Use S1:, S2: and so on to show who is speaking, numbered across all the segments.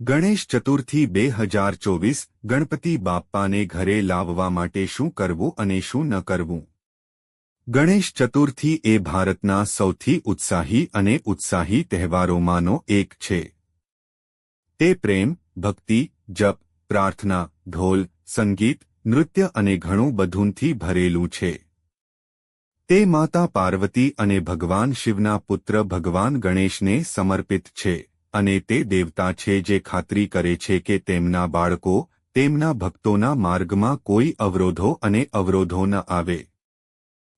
S1: ગણેશ ચતુર્થી બે હજાર ચોવીસ, ગણપતિ બાપ્પાને ઘરે લાવવા માટે શું કરવું અને શું ન કરવું? ગણેશ ચતુર્થી એ ભારતના સૌથી ઉત્સાહી અને ઉત્સાહી તહેવારોમાંનો એક છે. તે પ્રેમ, ભક્તિ, જપ, પ્રાર્થના, ઢોલ, સંગીત, નૃત્ય અને ઘણું બધુંથી ભરેલું છે. તે માતા પાર્વતી અને ભગવાન શિવના પુત્ર ભગવાન ગણેશને સમર્પિત છે. અને તે દેવતા છે જે ખાતરી કરે છે કે તેમના બાળકો તેમના ભક્તોના માર્ગમાં કોઈ અવરોધો અને અવરોધો ન આવે.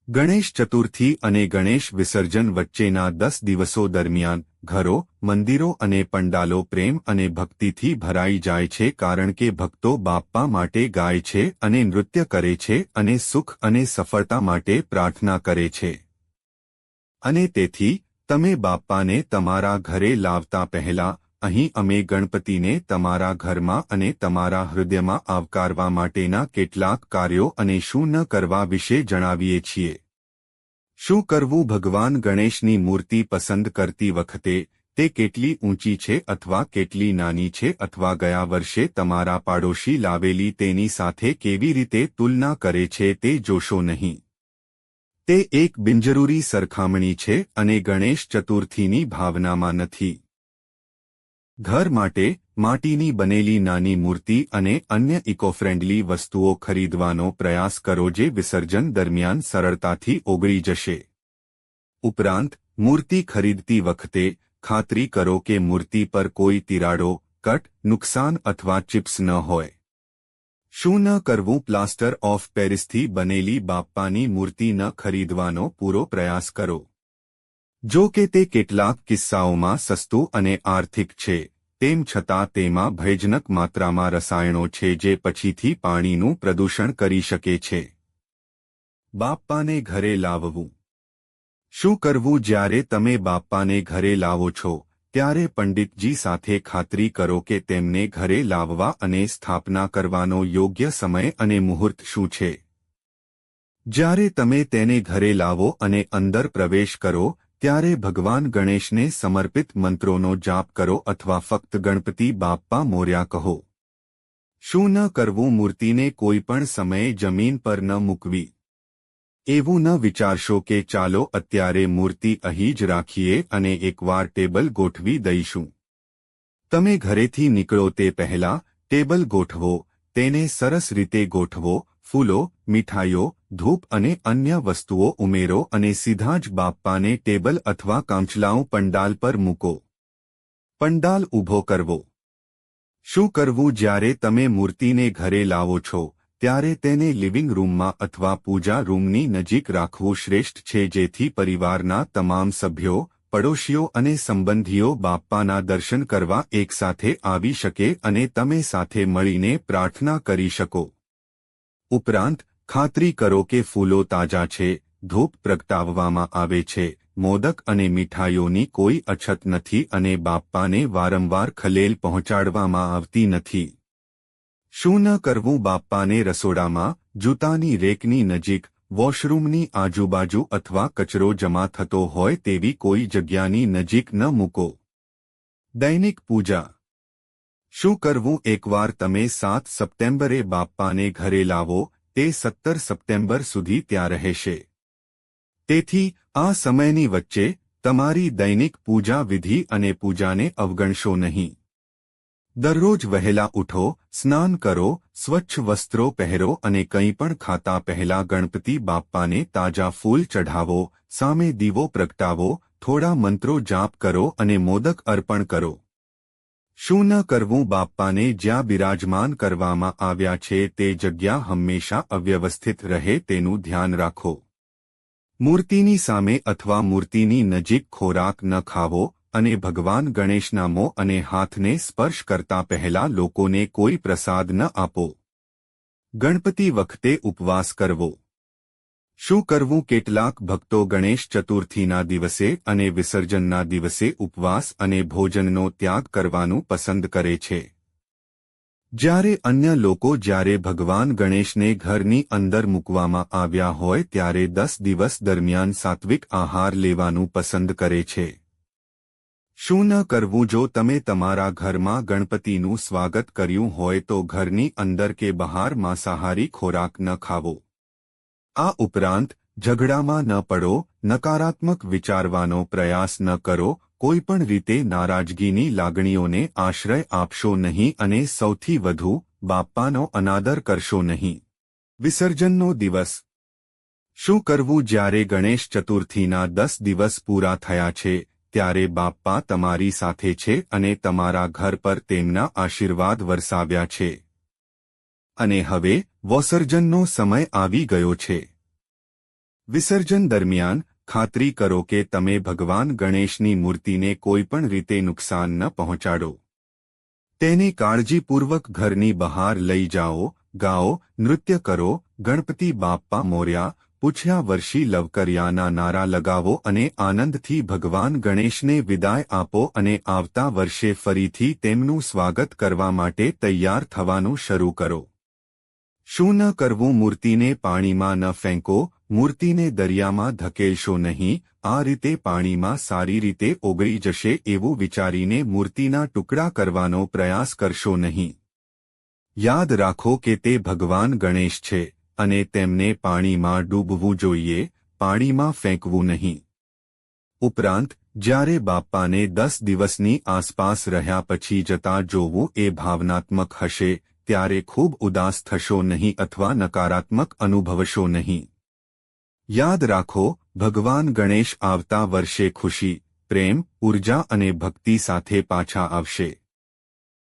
S1: ગણેશ ચતુર્થી અને ગણેશ વિસર્જન વચ્ચેના દસ દિવસો દરમિયાન ઘરો, મંદિરો અને પંડાલો પ્રેમ અને ભક્તિથી ભરાઈ જાય છે કારણ કે ભક્તો બાપ્પા માટે ગાય છે અને નૃત્ય કરે છે અને સુખ અને સફળતા માટે પ્રાર્થના કરે છે. અને તેથી તમે બાપ્પાને તમારા ઘરે લાવતા પહેલા, અહીં અમે ગણપતિને તમારા ઘરમાં અને તમારા હૃદયમાં આવકારવા માટેના કેટલાક કાર્યો અને શું ન કરવા વિશે જણાવીએ છીએ. શું કરવું ભગવાન ગણેશની મૂર્તિ પસંદ કરતી વખતે, તે કેટલી ઊંચી છે અથવા કેટલી નાની છે અથવા ગયા વર્ષે તમારા પાડોશી લાવેલી તેની સાથે કેવી રીતે તુલના કરે છે તે જોશો નહીં. તે એક બિનજરૂરી સરખામણી છે અને ગણેશ ચતુર્થીની ભાવનામાં નથી. ઘર માટે માટીની બનેલી નાની મૂર્તિ અને અન્ય ઇકોફ્રેન્ડલી વસ્તુઓ ખરીદવાનો પ્રયાસ કરો જે વિસર્જન દરમિયાન સરળતાથી ઓગળી જશે. ઉપરાંત, મૂર્તિ ખરીદતી વખતે ખાતરી કરો કે મૂર્તિ પર કોઈ તિરાડો, કટ, નુકસાન અથવા ચિપ્સ ન હોય. શું ન કરવું પ્લાસ્ટર ઓફ પેરિસથી બનેલી બાપ્પાની મૂર્તિ ન ખરીદવાનો પૂરો પ્રયાસ કરો? જો કે તે કેટલાક કિસ્સાઓમાં સસ્તું અને આર્થિક છે, તેમ છતાં તેમાં ભયજનક માત્રામાં રસાયણો છે જે પછીથી પાણીનું પ્રદૂષણ કરી શકે છે. બાપ્પાને ઘરે લાવવું. શું કરવું જ્યારે તમે બાપ્પાને ઘરે લાવો છો? ત્યારે પંડિતજી સાથે ખાતરી કરો કે તેમને ઘરે લાવવા અને સ્થાપના કરવાનો યોગ્ય સમય અને મુહૂર્ત શું છે. જ્યારે તમે તેને ઘરે લાવો અને અંદર પ્રવેશ કરો, ત્યારે ભગવાન ગણેશને સમર્પિત મંત્રોનો જાપ કરો અથવા ફક્ત ગણપતિ બાપ્પા મોર્યા કહો. શું ન કરવું મૂર્તિને કોઈપણ સમયે જમીન પર ન મૂકવી. એવું ન વિચારશો કે ચાલો અત્યારે મૂર્તિ અહીં જ રાખીએ અને એકવાર ટેબલ ગોઠવી દઈશું. તમે ઘરેથી નીકળો તે પહેલા ટેબલ ગોઠવો, તેને સરસ રીતે ગોઠવો, ફૂલો, મીઠાઈઓ, ધૂપ અને અન્ય વસ્તુઓ ઉમેરો અને સીધા જ બાપ્પાને ટેબલ અથવા કાંચલાઓ પંડાલ પર મૂકો. પંડાલ ઊભો કરવો. શું કરવું જ્યારે તમે મૂર્તિને ઘરે લાવો છો? ત્યારે તેને લિવિંગ રૂમમાં અથવા પૂજા રૂમની નજીક રાખવું શ્રેષ્ઠ છે જેથી પરિવારના તમામ સભ્યો, પડોશીઓ અને સંબંધીઓ બાપ્પાના દર્શન કરવા એકસાથે આવી શકે અને તમે સાથે મળીને પ્રાર્થના કરી શકો. ઉપરાંત, ખાતરી કરો કે ફૂલો તાજા છે, ધૂપ પ્રગટાવવામાં આવે છે, મોદક અને મીઠાઈઓની કોઈ અછત નથી અને બાપ્પાને વારંવાર ખલેલ પહોંચાડવામાં આવતી નથી. શું ન કરવું બાપ્પાને રસોડામાં, જૂતાની રેકની નજીક, વોશરૂમની આજુબાજુ અથવા કચરો જમા થતો હોય તેવી કોઈ જગ્યાની નજીક ન મૂકો. દૈનિક પૂજા. શું કરવું એકવાર તમે સાત સપ્ટેમ્બરે બાપ્પાને ઘરે લાવો, તે સત્તર સપ્ટેમ્બર સુધી ત્યાં રહેશે. તેથી, આ સમયની વચ્ચે, તમારી દૈનિક પૂજા વિધિ અને પૂજાને અવગણશો નહીં. દરરોજ વહેલા ઉઠો, સ્નાન કરો, સ્વચ્છ વસ્ત્રો પહેરો અને કંઈ પણ ખાતા પહેલા ગણપતિ બાપ્પાને તાજા ફૂલ ચઢાવો, સામે દીવો પ્રગટાવો, થોડા મંત્રો જાપ કરો અને મોદક અર્પણ કરો. શું ન કરવું બાપ્પાને જ્યાં બિરાજમાન કરવામાં આવ્યા છે તે જગ્યા હંમેશા અવ્યવસ્થિત રહે તેનું ધ્યાન રાખો. મૂર્તિની સામે અથવા મૂર્તિની નજીક ખોરાક ન ખાવો અને ભગવાન ગણેશના મો અને હાથને સ્પર્શ કરતા પહેલા લોકોને કોઈ પ્રસાદ ન આપો. ગણપતિ વખતે ઉપવાસ કરવો. શું કરવું? કેટલાક ભક્તો ગણેશ ચતુર્થીના દિવસે અને વિસર્જનના દિવસે ઉપવાસ અને ભોજનનો ત્યાગ કરવાનું પસંદ કરે છે. જ્યારે અન્ય લોકો જ્યારે ભગવાન ગણેશને ઘરની અંદર મૂકવામાં આવ્યા હોય ત્યારે દસ દિવસ દરમિયાન સાત્વિક આહાર લેવાનું પસંદ કરે છે. શું ન કરવું જો તમે તમારા ઘરમાં ગણપતિનું સ્વાગત કર્યું હોય તો ઘરની અંદર કે બહાર માંસાહારી ખોરાક ન ખાવો. આ ઉપરાંત, ઝઘડામાં ન પડો, નકારાત્મક વિચારવાનો પ્રયાસ ન કરો કોઈપણ રીતે નારાજગીની લાગણીઓને આશ્રય આપશો નહીં અને સૌથી વધુ, બાપ્પાનો અનાદર કરશો નહીં. વિસર્જનનો દિવસ. શું કરવું જ્યારે ગણેશ ચતુર્થીના દસ દિવસ પૂરા થયા છે? ત્યારે બાપ્પા તમારી સાથે છે અને તમારા ઘર પર તેમના આશીર્વાદ વરસાવ્યા છે. અને હવે, વસર્જનનો સમય આવી ગયો છે. વિસર્જન દરમિયાન, ખાતરી કરો કે તમે ભગવાન ગણેશની મૂર્તિને કોઈપણ રીતે નુકસાન ન પહોંચાડો. તેને કાળજીપૂર્વક ઘરની બહાર લઈ જાઓ, ગાઓ, નૃત્ય કરો, ગણપતિ બાપ્પા મોર્યા પૂછ્યા વર્ષી લવકરિયાના નારા લગાવો અને આનંદથી ભગવાન ગણેશને વિદાય આપો અને આવતા વર્ષે ફરીથી તેમનું સ્વાગત કરવા માટે તૈયાર થવાનું શરૂ કરો. શું ન કરવું મૂર્તિને પાણીમાં ન ફેંકો, મૂર્તિને દરિયામાં ધકેલશો નહીં, આ રીતે પાણીમાં સારી રીતે ઓગળી જશે એવું વિચારીને મૂર્તિના ટુકડા કરવાનો પ્રયાસ કરશો નહીં. યાદ રાખો કે તે ભગવાન ગણેશ છે. અને તેમને પાણીમાં ડૂબવું જોઈએ, પાણીમાં ફેંકવું નહીં. ઉપરાંત, જ્યારે બાપ્પાને દસ દિવસની આસપાસ રહ્યા પછી જતા જોવું એ ભાવનાત્મક હશે, ત્યારે ખૂબ ઉદાસ થશો નહીં અથવા નકારાત્મક અનુભવશો નહીં. યાદ રાખો, ભગવાન ગણેશ આવતા વર્ષે ખુશી, પ્રેમ, ઊર્જા અને ભક્તિ સાથે પાછા આવશે.